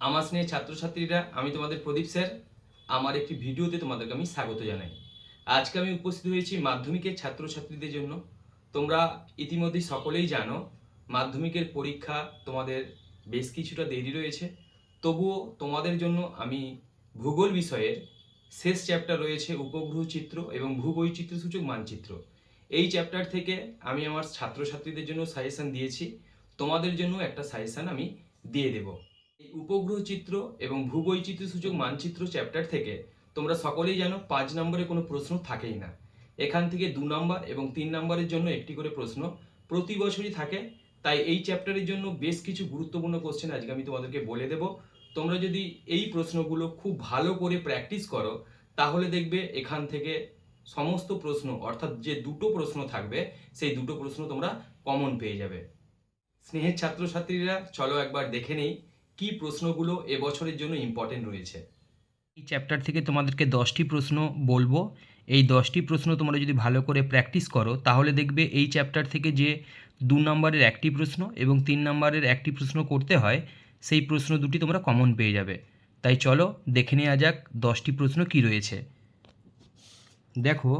আমার স্নেহে ছাত্রছাত্রীরা, আমি তোমাদের প্রদীপ স্যার, আমার একটি ভিডিওতে তোমাদেরকে আমি স্বাগত জানাই। আজকে আমি উপস্থিত হয়েছি মাধ্যমিকের ছাত্রছাত্রীদের জন্য। তোমরা ইতিমধ্যেই সকলেই জানো, মাধ্যমিকের পরীক্ষা তোমাদের বেশ কিছুটা দেরি রয়েছে। তবুও তোমাদের জন্য আমি ভূগোল বিষয়ের শেষ চ্যাপ্টার রয়েছে উপগ্রহ চিত্র এবং ভূবৈচিত্র্য সূচক মানচিত্র। এই চ্যাপ্টার থেকে আমি আমার ছাত্রছাত্রীদের জন্য সাজেশান দিয়েছি। তোমাদের জন্য একটা সাজেশান আমি দিয়ে দেব। উপগ্রহ চিত্র এবং ভূবৈচিত্র্য সূচক মানচিত্র চ্যাপ্টার থেকে তোমরা সকলেই জানো পাঁচ নম্বরে কোনো প্রশ্ন থাকেই না। এখান থেকে দু নম্বর এবং তিন নম্বরের জন্য একটি করে প্রশ্ন প্রতি বছরই থাকে। তাই এই চ্যাপ্টারের জন্য বেশ কিছু গুরুত্বপূর্ণ কোশ্চেন আজকে আমি তোমাদেরকে বলে দেব। তোমরা যদি এই প্রশ্নগুলো খুব ভালো করে প্র্যাকটিস করো, তাহলে দেখবে এখান থেকে সমস্ত প্রশ্ন, অর্থাৎ যে দুটো প্রশ্ন থাকবে, সেই দুটো প্রশ্ন তোমরা কমন পেয়ে যাবে। স্নেহের ছাত্রছাত্রীরা, চলো একবার দেখে নেই। কি প্রশ্নগুলো এবছরের জন্য ইম্পর্টেন্ট রয়েছে? এই চ্যাপ্টার থেকে তোমাদেরকে দশটি প্রশ্ন বলব। এই দশটি প্রশ্ন তোমরা যদি ভালো করে প্র্যাকটিস করো, তাহলে দেখবে এই চ্যাপ্টার থেকে যে দু নম্বরের একটি প্রশ্ন এবং তিন নম্বরের একটি প্রশ্ন করতে হয়, সেই প্রশ্ন দুটি তোমরা কমন পেয়ে যাবে। তাই চলো দেখে নেওয়া যাক দশটি প্রশ্ন কি রয়েছে। দেখো,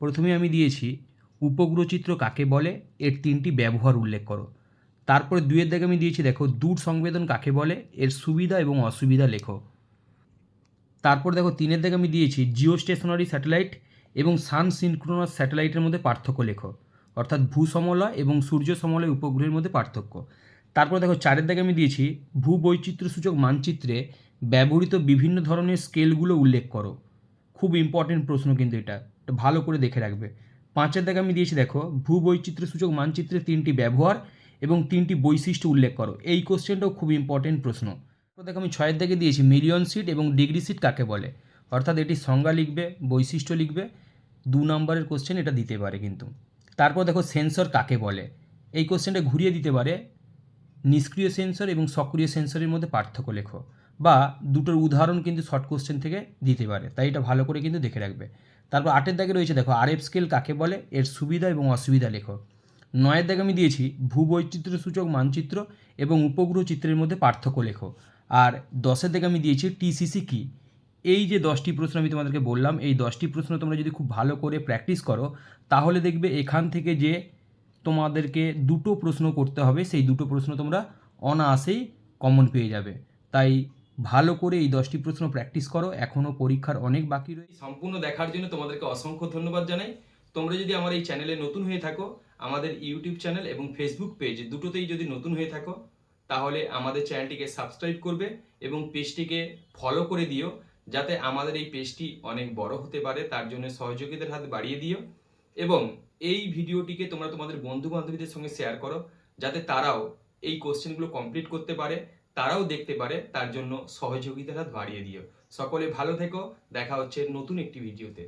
প্রথমে আমি দিয়েছি, উপগ্রহ চিত্র কাকে বলে? এর তিনটি ব্যবহার উল্লেখ করো। তারপরে দুয়ের দাগে আমি দিয়েছি, দেখো, দূর সংবেদন কাকে বলে? এর সুবিধা এবং অসুবিধা লেখো। তারপর দেখো, তিনের দাগে আমি দিয়েছি জিও স্টেশনারি স্যাটেলাইট এবং সান সিনক্রোনাস স্যাটেলাইটের মধ্যে পার্থক্য লেখো। অর্থাৎ ভূসমলয় এবং সূর্য সমলয় উপগ্রহের মধ্যে পার্থক্য। তারপর দেখো, চারের দাগে আমি দিয়েছি ভূবৈচিত্র্য সূচক মানচিত্রে ব্যবহৃত বিভিন্ন ধরনের স্কেলগুলো উল্লেখ করো। খুব ইম্পর্টেন্ট প্রশ্ন কিন্তু এটা ভালো করে দেখে রাখবে। পাঁচের দাগে আমি দিয়েছি, দেখো ভূবৈচিত্র্য সূচক মানচিত্রের তিনটি ব্যবহার এবং তিনটি বৈশিষ্ট্য উল্লেখ করো। এই কোশ্চেনটাও খুব ইম্পর্টেন্ট প্রশ্ন। দেখো, আমি ছয়ের দিকে দিয়েছি মিলিয়ন সিট এবং ডিগ্রি সিট কাকে বলে? অর্থাৎ এটি সংজ্ঞা লিখবে, বৈশিষ্ট্য লিখবে, দু নম্বরের কোশ্চেন এটা দিতে পারে কিন্তু। তারপর দেখো সেন্সর কাকে বলে? এই কোশ্চেনটা ঘুরিয়ে দিতে পারে, নিষ্ক্রিয় সেন্সর এবং সক্রিয় সেন্সরের মধ্যে পার্থক্য লেখো। বা দুটোর উদাহরণ কিন্তু শর্ট কোশ্চেন থেকে দিতে পারে, তাই এটা ভালো করে কিন্তু দেখে রাখবে। তারপর আটের দাগে রয়েছে, দেখো আরএফ স্কেল কাকে বলে? এর সুবিধা এবং অসুবিধা লেখো। নয়ের দাগে আমি দিয়েছি, ভূবৈচিত্র্য সূচক মানচিত্র এবং উপগ্রহ চিত্রের মধ্যে পার্থক্য লেখো। আর দশের দাগে আমি দিয়েছি টিসিসি কি? এই যে দশটি প্রশ্ন আমি তোমাদেরকে বললাম, এই দশটি প্রশ্ন তোমরা যদি খুব ভালো করে প্র্যাকটিস করো, তাহলে দেখবে এখান থেকে যে তোমাদেরকে দুটো প্রশ্ন করতে হবে, সেই দুটো প্রশ্ন তোমরা অনায়াসেই কমন পেয়ে যাবে। তাই ভালো করে এই দশটি প্রশ্ন প্র্যাকটিস করো এখনও পরীক্ষার অনেক বাকি রয়েছে সম্পূর্ণ দেখার জন্য তোমাদেরকে অসংখ্য ধন্যবাদ জানাই। তোমরা যদি আমার এই চ্যানেলে নতুন হয়ে থাকো আমাদের ইউটিউব চ্যানেল এবং ফেসবুক পেজ দুটোতেই যদি নতুন হয়ে থাকো, তাহলে আমাদের চ্যানেলটিকে সাবস্ক্রাইব করবে এবং পেজটিকে ফলো করে দিও, যাতে আমাদের এই পেজটি অনেক বড় হতে পারে, তার জন্য সহযোগীদের হাত বাড়িয়ে দিও। এবং এই ভিডিওটিকে তোমরা তোমাদের বন্ধু বান্ধবীদের সঙ্গে শেয়ার করো, যাতে তারাও এই কোশ্চেনগুলো কমপ্লিট করতে পারে, তারাও দেখতে পারে, তার জন্য সহযোগিতার হাত বাড়িয়ে দিও। সকলে ভালো থেকো, দেখা হচ্ছে নতুন একটি ভিডিওতে